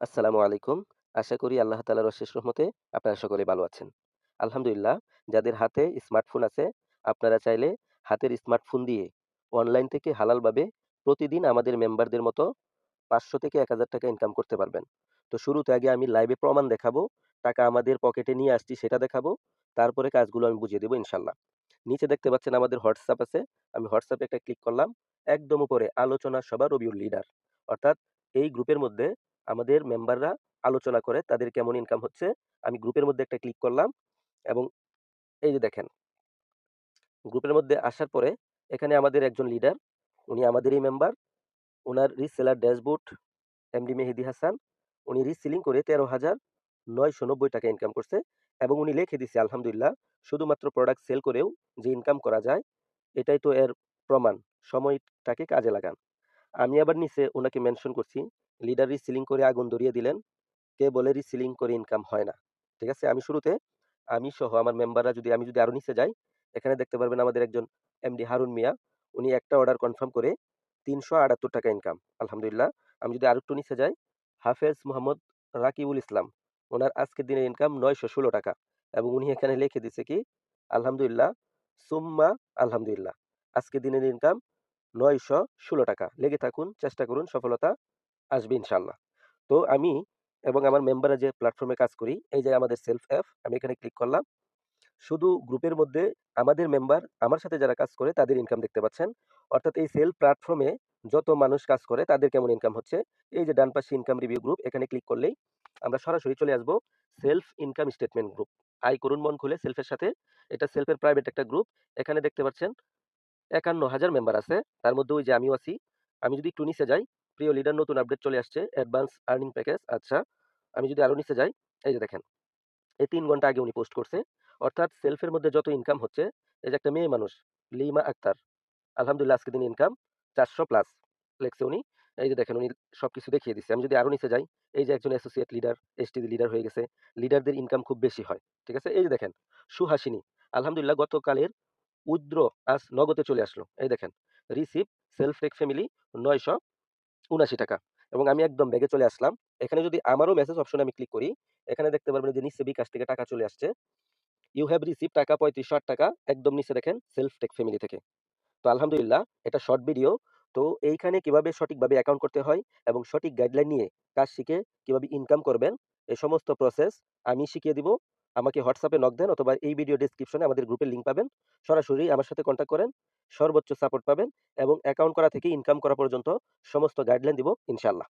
আসসালামু আলাইকুম। আশা করি আল্লাহ তাআলার অশেষ রহমতে আপনারা সকলে ভালো আছেন। আলহামদুলিল্লাহ যাদের হাতে স্মার্টফোন আছে আপনারা চাইলে হাতের স্মার্টফোন দিয়ে অনলাইন থেকে হালালভাবে প্রতিদিন আমাদের মেম্বারদের মতো ৫০০ থেকে ৳১,০০০ ইনকাম করতে পারবেন। তো শুরুতে আগে আমি লাইভে প্রমাণ দেখাবো, টাকা আমাদের পকেটে নিয়ে আসছি সেটা দেখাবো। তারপরে কাজগুলো আমি বুঝিয়ে দেবো ইনশাল্লাহ নিচে দেখতে পাচ্ছেন আমাদের হোয়াটসঅ্যাপ আছে। আমি হোয়াটসঅ্যাপে একটা ক্লিক করলাম। একদম উপরে আলোচনা সভা রবিউল লিডার। অর্থাৎ এই গ্রুপের মধ্যে আমাদের মেম্বাররা আলোচনা করে তাদের কেমন ইনকাম হচ্ছে। আমি গ্রুপের মধ্যে একটা ক্লিক করলাম এবং এই যে দেখেন গ্রুপের মধ্যে আসার পরে এখানে আমাদের একজন লিডার, উনি আমাদেরই মেম্বার। উনার reseller dashboard MD Mehedi Hasan. উনি রিসেলিং করে ৳১৩,৯৯০ ইনকাম করছে এবং উনি লিখে দিছে আলহামদুলিল্লাহ শুধুমাত্র প্রোডাক্ট সেল করেও যে ইনকাম করা যায়, এটাই তো এর প্রমাণ। সময়টাকে কাজে লাগান। আমি আবার নিচে ওনাকে মেনশন করছি, লিডার রিসেলিং করে আগুন ধরিয়ে দিলেন। কে বলে রিসেলিং করে ইনকাম হয় না। ঠিক আছে? আমি শুরুতে আমি সহ আমার মেম্বাররা যদি আমি যদি আরও নিচে যাই, এখানে দেখতে পারবেন আমাদের একজন এমডি হারুন মিয়া। উনি একটা অর্ডার কনফার্ম করে ৳৩৭৮ ইনকাম। আলহামদুলিল্লাহ। আমি যদি আরেকটু নিচে যাই, হাফেজ মোহাম্মদ রাকিবুল ইসলাম। ওনার আজকের দিনের ইনকাম ৳৯১৬ এবং উনি এখানে লিখে দিছে কি আলহামদুলিল্লাহ সুম্মা আলহামদুলিল্লাহ। আজকের দিনের ইনকাম ৳৯১৬ লেগে থাকুন, চেষ্টা করুন, সফলতা আসবে ইনশাল্লাহ তো আমি এবং আমার মেম্বাররা যে প্ল্যাটফর্মে কাজ করি, এই যে আমাদের সেলফ অ্যাপ, আমি এখানে ক্লিক করলাম। শুধু গ্রুপের মধ্যে আমাদের মেম্বার, আমার সাথে যারা কাজ করে তাদের ইনকাম দেখতে পাচ্ছেন। অর্থাৎ এই সেল প্ল্যাটফর্মে যত মানুষ কাজ করে তাদের কেমন ইনকাম হচ্ছে। এই যে ডান পাশে ইনকাম রিভিউ গ্রুপ, এখানে ক্লিক করলেই আমরা সরাসরি চলে আসব সেলফ ইনকাম স্টেটমেন্ট গ্রুপ। আয় করুন মন খুলে সেলফের সাথে। এটা সেলফের প্রাইভেট একটা গ্রুপ। এখানে দেখতে পাচ্ছেন ৫১,০০০ মেম্বার আছে। তার মধ্যে ওই যে আমিও আছি। আমি যদি একটু নিচে যাই, প্রিয় লিডার নতুন আপডেট চলে আসছে। Advance earning package. আচ্ছা। আমি যদি আরও নিচে যাই, এই যে দেখেন। এই তিন ঘণ্টা আগে উনি পোস্ট করছে। অর্থাৎ সেলফের মধ্যে যত ইনকাম হচ্ছে, এই যে একটা মেয়ে মানুষ, লিমা আক্তার। আলহামদুলিল্লাহ আজকে দিন ইনকাম ৪০০ প্লাস লেখছে উনি। এই যে দেখেন উনি সব কিছু দেখিয়ে দিচ্ছে আমি যদি আরও নিচে যাই, এই যে একজন অ্যাসোসিয়েট লিডার, এসটিডি লিডার হয়ে গেছে। লিডারদের ইনকাম খুব বেশি হয়। ঠিক আছে? এই যে দেখেন সুহাসিনী। আলহামদুলিল্লাহ গতকালের উইথড্র আজ নগদে চলে আসলো। এই দেখেন রিসিভ সেলফ টেক ফ্যামিলি ৳৯৭৯ এবং আমি একদম ব্যাগে চলে আসলাম। এখানে যদি আমারও মেসেজ অপশনে আমি ক্লিক করি, এখানে দেখতে পারবেন যে নিচে বিকাশ থেকে টাকা চলে আসছে। ইউ হ্যাভ রিসিভ টাকা ৳৩৫০৮ একদম নিচে দেখেন সেলফ টেক ফ্যামিলি থেকে। তো আলহামদুলিল্লাহ এটা শর্ট ভিডিও। তো এইখানে কীভাবে সঠিকভাবে অ্যাকাউন্ট করতে হয় এবং সঠিক গাইডলাইন নিয়ে কাজ শিখে কীভাবে ইনকাম করবেন, এই সমস্ত প্রসেস আমি শিখিয়ে দিব। আমাকে হোয়াটসঅ্যাপে নক দেন অথবা এই ভিডিও ডিসক্রিপশনে আমাদের গ্রুপের লিঙ্ক পাবেন। সরাসরি আমার সাথে কন্ট্যাক্ট করেন। সর্বোচ্চ সাপোর্ট পাবেন এবং অ্যাকাউন্ট করা থেকে ইনকাম করা পর্যন্ত সমস্ত গাইডলাইন দিব, ইনশাআল্লাহ।